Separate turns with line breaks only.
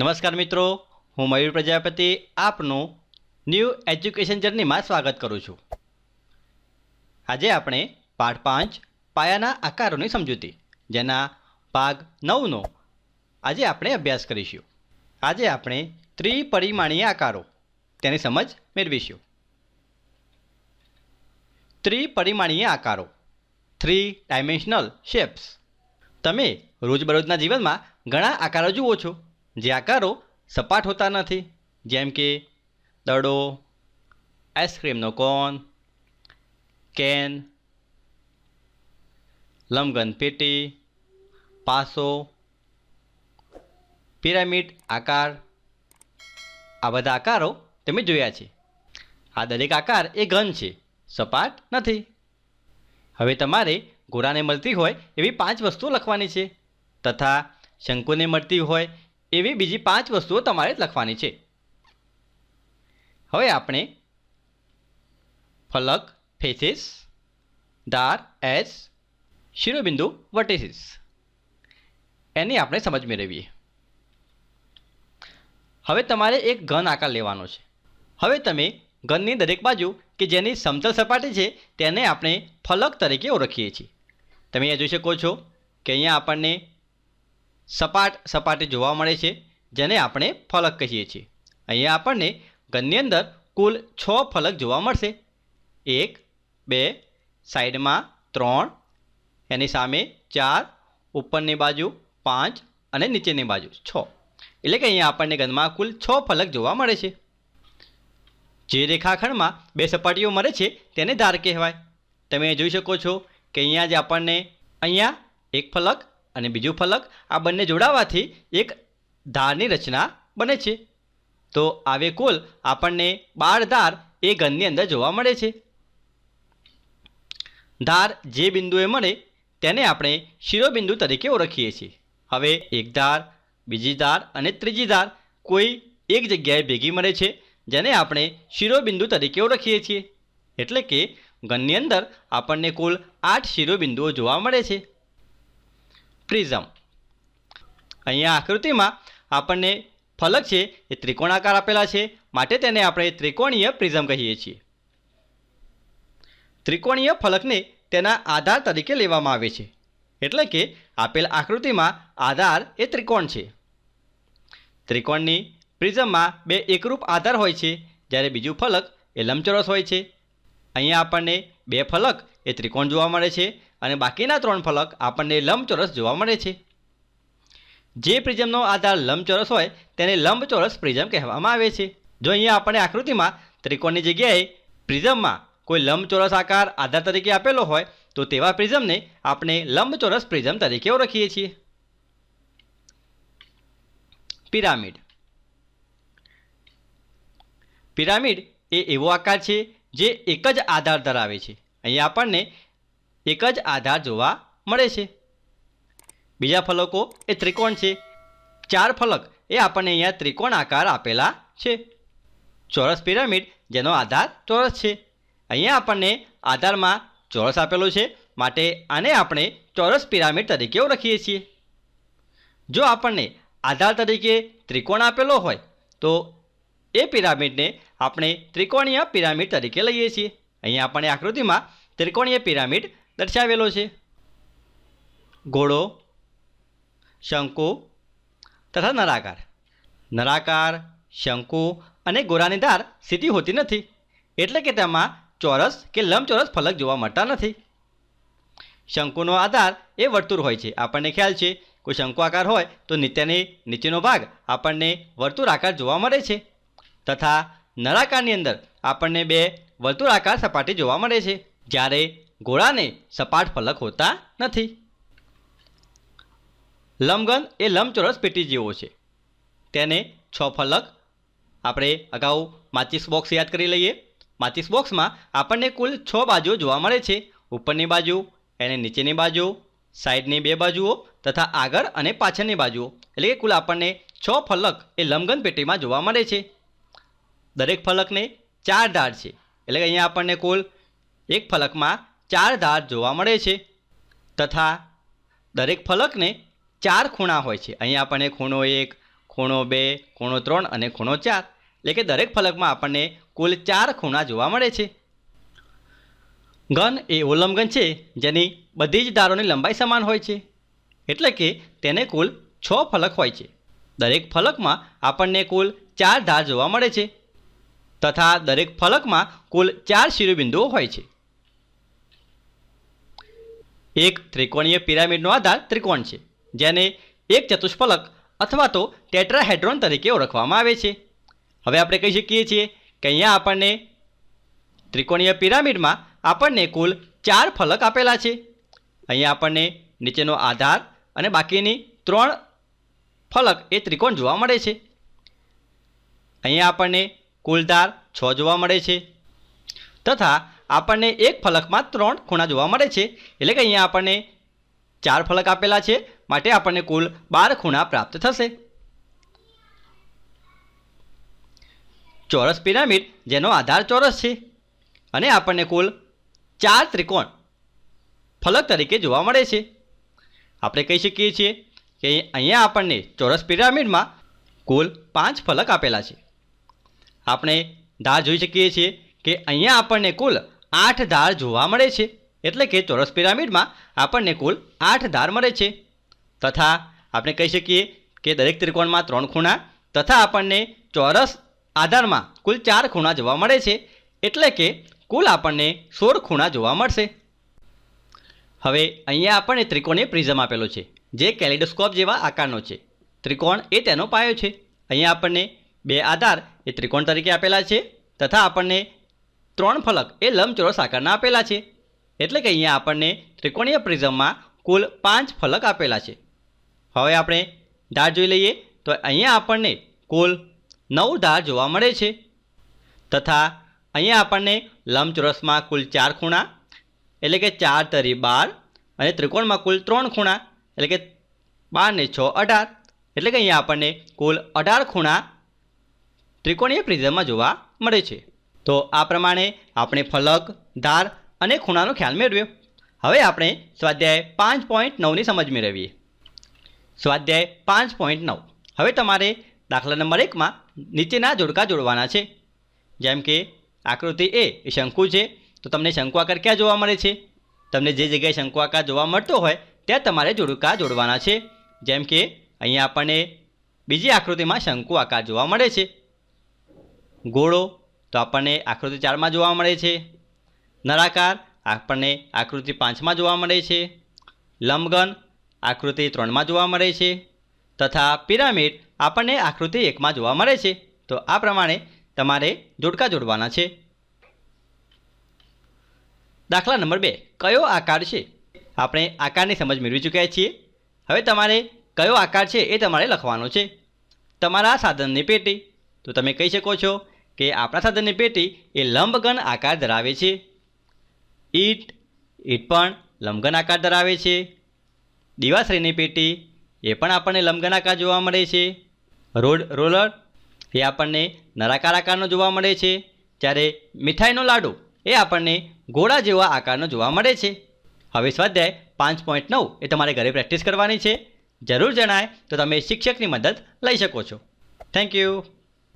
નમસ્કાર મિત્રો, હું મયુર પ્રજાપતિ, આપનું ન્યૂ એજ્યુકેશન જર્નીમાં સ્વાગત કરું છું. આજે આપણે પાઠ પાંચ, પાયાના આકારોની સમજૂતી, જેના ભાગ નવનો આજે આપણે અભ્યાસ કરીશું. આજે આપણે ત્રિપરિમાણીય આકારો, તેની સમજ મેળવીશું. ત્રિપરિમાણીય આકારો થ્રી ડાયમેન્શનલ શેપ્સ તમે રોજબરોજના જીવનમાં ઘણા આકારો જુઓ છો. જે આકારો સપાટ હોતા નથી, જેમ કે દડો, આઈસ્ક્રીમનો કોન, કેન, લમગન પેટી, પાસો, પિરામિડ આકાર. આ બધા આકારો તમે જોયા છે. આ દરેક આકાર એ ઘન છે, સપાટ નથી. હવે તમારે ગોળાને મળતી હોય એવી પાંચ વસ્તુઓ લખવાની છે, તથા શંકુને મળતી હોય એવી બીજી પાંચ વસ્તુઓ તમારે લખવાની છે. હવે આપણે ફલક, ફેસિસ, ધાર એસ શિરોબિંદુ વટેસિસ એની આપણે સમજ મેળવીએ. હવે તમારે એક ઘન આકાર લેવાનો છે. હવે તમે ઘનની દરેક બાજુ કે જેની સમતલ સપાટી છે તેને આપણે ફલક તરીકે ઓળખીએ છીએ. તમે અહીંયા જોઈ શકો છો કે અહીંયા આપણને સપાટ સપાટી જોવા મળે છે, જેને આપણે ફલક કહીએ છીએ. અહીંયા આપણને ઘનની અંદર કુલ છ ફલક જોવા મળશે. એક, બે, સાઈડમાં ત્રણ, એની સામે ચાર, ઉપરની બાજુ પાંચ અને નીચેની બાજુ છ. એટલે કે અહીંયા આપણને ઘનમાં કુલ છ ફલક જોવા મળે છે. જે રેખાખંડમાં બે સપાટીઓ મળે છે, તેને ધાર કહેવાય. તમે જોઈ શકો છો કે અહીંયા જે આપણને અહીંયા એક ફલક અને બીજું ફલક આ બંને જોડાવાથી એક ધારની રચના બને છે. તો આવે કુલ આપણને બાર ધાર એ ઘનની અંદર જોવા મળે છે. ધાર જે બિંદુએ મળે તેને આપણે શિરોબિંદુ તરીકે ઓળખીએ છીએ. હવે એક ધાર, બીજી ધાર અને ત્રીજી ધાર કોઈ એક જગ્યાએ ભેગી મળે છે, જેને આપણે શિરોબિંદુ તરીકે ઓળખીએ છીએ. એટલે કે ઘનની અંદર આપણને કુલ આઠ શિરોબિંદુઓ જોવા મળે છે. પ્રિઝમ. અહીંયા આકૃતિમાં આપણને ફલક છે એ ત્રિકોણાકાર આપેલા છે. માટે તેને આપણે ત્રિકોણીય પ્રિઝમ કહીએ છીએ. ત્રિકોણીય ફલકને તેના આધાર તરીકે લેવામાં આવે છે. એટલે કે આપેલ આકૃતિમાં આધાર એ ત્રિકોણ છે. ત્રિકોણની પ્રિઝમમાં બે એકરૂપ આધાર હોય છે. જ્યારે બીજું ફલક એ લંબચોરસ હોય છે. અહીંયા આપણને બે ફલક એ ત્રિકોણ જોવા મળે છે. અને બાકીના ત્રણ ફલક આપણને લંબચોરસ જોવા મળે છે. જે પ્રિઝમનો આધાર લંબચોરસ હોય, તેને લંબચોરસ પ્રિઝમ કહેવામાં આવે છે. જો અહીંયા આપણે આકૃતિમાં ત્રિકોણની જગ્યાએ પ્રિઝમમાં કોઈ લંબચોરસ આકાર આધાર તરીકે આપેલો હોય, તો તેવા પ્રિઝમને આપણે લંબચોરસ પ્રિઝમ તરીકે ઓળખીએ છીએ. પિરામિડ. પિરામિડ એ એવો આકાર છે જે એક જ આધાર ધરાવે છે. અહીંયા આપણને એક જ આધાર જોવા મળે છે. બીજા ફલકો એ ત્રિકોણ છે. ચાર ફલક એ આપણને અહીંયા ત્રિકોણ આકાર આપેલા છે. ચોરસ પિરામિડ જેનો આધાર ચોરસ છે. અહીંયા આપણને આધારમાં ચોરસ આપેલો છે. માટે આને આપણે ચોરસ પિરામિડ તરીકે ઓળખીએ છીએ. જો આપણને આધાર તરીકે ત્રિકોણ આપેલો હોય, તો એ પિરામિડને આપણે ત્રિકોણીય પિરામિડ તરીકે લઈએ છીએ. અહીંયા આપણને આકૃતિમાં ત્રિકોણીય પિરામિડ દર્શાવેલો છે. ઘોડો, શંકુ તથા નરાકાર. નરાકાર, શંકુ અને ગોરાની ધાર સીધી હોતી નથી. એટલે કે તેમાં ચોરસ કે લંબચોરસ ફલક જોવા મળતા નથી. શંકુનો આધાર એ વર્તુળ હોય છે. આપણને ખ્યાલ છે, કોઈ શંકુ આકાર હોય તો નીચેની નીચેનો ભાગ આપણને વર્તુળ આકાર જોવા મળે છે. તથા નળાકારની અંદર આપણને બે વર્તુળાકાર સપાટી જોવા મળે છે. જ્યારે ગોળાને સપાટ ફલક હોતા નથી. લંબઘન એ લંબચોરસ પેટી જેવો છે. તેને છ ફલક આપણે અગાઉ માચિસ બોક્સ યાદ કરી લઈએ. માચિસ બોક્સમાં આપણને કુલ છ બાજુઓ જોવા મળે છે. ઉપરની બાજુ, એને નીચેની બાજુ, સાઈડની બે બાજુઓ તથા આગળ અને પાછળની બાજુઓ. એટલે કે કુલ આપણને છ ફલક એ લંબઘન પેટીમાં જોવા મળે છે. દરેક ફલકને ચાર ધાર છે. એટલે કે અહીંયા આપણને કુલ એક ફલકમાં ચાર ધાર જોવા મળે છે. તથા દરેક ફલકને ચાર ખૂણા હોય છે. અહીંયા આપણને ખૂણો એક, ખૂણો બે, ખૂણો ત્રણ અને ખૂણો ચાર. એટલે કે દરેક ફલકમાં આપણને કુલ ચાર ખૂણા જોવા મળે છે. ઘન એ ઉલ્લંઘન છે, જેની બધી જ ધારોની લંબાઈ સમાન હોય છે. એટલે કે તેને કુલ છ ફલક હોય છે. દરેક ફલકમાં આપણને કુલ ચાર ધાર જોવા મળે છે. તથા દરેક ફલકમાં કુલ ચાર શિરોબિંદુઓ હોય છે. એક ત્રિકોણીય પિરામિડનો આધાર ત્રિકોણ છે, જેને એક ચતુષ્ફલક અથવા તો ટેટ્રાહેડ્રોન તરીકે ઓળખવામાં આવે છે. હવે આપણે કહી શકીએ છીએ કે અહીંયા આપણને ત્રિકોણીય પિરામિડમાં આપણને કુલ ચાર ફલક આપેલા છે. અહીંયા આપણને નીચેનો આધાર અને બાકીની ત્રણ ફલક એ ત્રિકોણ જોવા મળે છે. અહીંયા આપણને કુલ ધાર છ જોવા મળે છે. તથા આપણને એક ફલકમાં ત્રણ ખૂણા જોવા મળે છે. એટલે કે અહીંયા આપણને ચાર ફલક આપેલા છે. માટે આપણને કુલ બાર ખૂણા પ્રાપ્ત થશે. ચોરસ પિરામિડ, જેનો આધાર ચોરસ છે. અને આપણને કુલ ચાર ત્રિકોણ ફલક તરીકે જોવા મળે છે. આપણે કહી શકીએ છીએ કે અહીંયા આપણને ચોરસ પિરામિડમાં કુલ પાંચ ફલક આપેલા છે. આપણે ધાર જોઈ શકીએ છીએ કે અહીંયા આપણને કુલ આઠ ધાર જોવા મળે છે. એટલે કે ચોરસ પિરામિડમાં આપણને કુલ આઠ ધાર મળે છે. તથા આપણે કહી શકીએ કે દરેક ત્રિકોણમાં ત્રણ ખૂણા તથા આપણને ચોરસ આધારમાં કુલ ચાર ખૂણા જોવા મળે છે. એટલે કે કુલ આપણને સોળ ખૂણા જોવા મળશે. હવે અહીંયા આપણને ત્રિકોણે પ્રિઝમ આપેલો છે, જે કેલિડોસ્કોપ જેવા આકારનો છે. ત્રિકોણ એ તેનો પાયો છે. અહીંયા આપણને બે આધાર એ ત્રિકોણ તરીકે આપેલા છે તથા આપણને ત્રણ ફલક એ લંબચોરસ આકારના આપેલા છે. એટલે કે અહીંયા આપણને ત્રિકોણીય પ્રિઝમમાં કુલ પાંચ ફલક આપેલા છે. હવે આપણે ધાર જોઈ લઈએ તો અહીંયા આપણને કુલ નવ ધાર જોવા મળે છે. તથા અહીંયા આપણને લંબચોરસમાં કુલ ચાર ખૂણા, એટલે કે ચાર તરી બાર, અને ત્રિકોણમાં કુલ ત્રણ ખૂણા, એટલે કે બાર ને છ અઢાર. એટલે કે અહીંયા આપણને કુલ અઢાર ખૂણા ત્રિકોણીય પ્રિઝમમાં જોવા મળે છે. તો આ પ્રમાણે આપણે ફલક, ધાર અને ખૂણાનો ખ્યાલ મેળવ્યો. હવે આપણે સ્વાધ્યાય પાંચ પોઈન્ટ નવની સમજ મેળવીએ. સ્વાધ્યાય પાંચ પોઈન્ટ નવ. હવે તમારે દાખલા નંબર એકમાં નીચેના જોડકા જોડવાના છે. જેમ કે આકૃતિ એ એ શંકુ છે. તો તમને શંકુ આકાર ક્યાં જોવા મળે છે? તમને જે જગ્યાએ શંકુ આકાર જોવા મળતો હોય, ત્યાં તમારે જોડકા જોડવાના છે. જેમ કે અહીંયા આપણને બીજી આકૃતિમાં શંકુ આકાર જોવા મળે છે. ગોળો તો આપણને આકૃતિ ચારમાં જોવા મળે છે. નળાકાર આપણને આકૃતિ પાંચમાં જોવા મળે છે. લંબગન આકૃતિ ત્રણમાં જોવા મળે છે. તથા પિરામિડ આપણને આકૃતિ એકમાં જોવા મળે છે. તો આ પ્રમાણે તમારે જોડકા જોડવાના છે. દાખલા નંબર બે, કયો આકાર છે? આપણે આકારની સમજ મેળવી ચૂક્યા છીએ. હવે તમારે કયો આકાર છે એ તમારે લખવાનો છે. તમારા સાધનની પેટી. તો તમે કહી શકો છો કે આપણા સાધનની પેટી એ લંબઘન આકાર ધરાવે છે. ઈંટ ઈટ પણ લંબઘન આકાર ધરાવે છે. દિવાશ્રીની પેટી એ પણ આપણને લંબઘન આકાર જોવા મળે છે. રોડ, રોલર એ આપણને નળાકાર આકારનો જોવા મળે છે. જ્યારે મીઠાઈનો લાડુ એ આપણને ગોળા જેવા આકારનો જોવા મળે છે. હવે સ્વાધ્યાય પાંચ પોઈન્ટ નવ એ તમારે ઘરે પ્રેક્ટિસ કરવાની છે. જરૂર જણાય તો તમે શિક્ષકની મદદ લઈ શકો છો. Thank you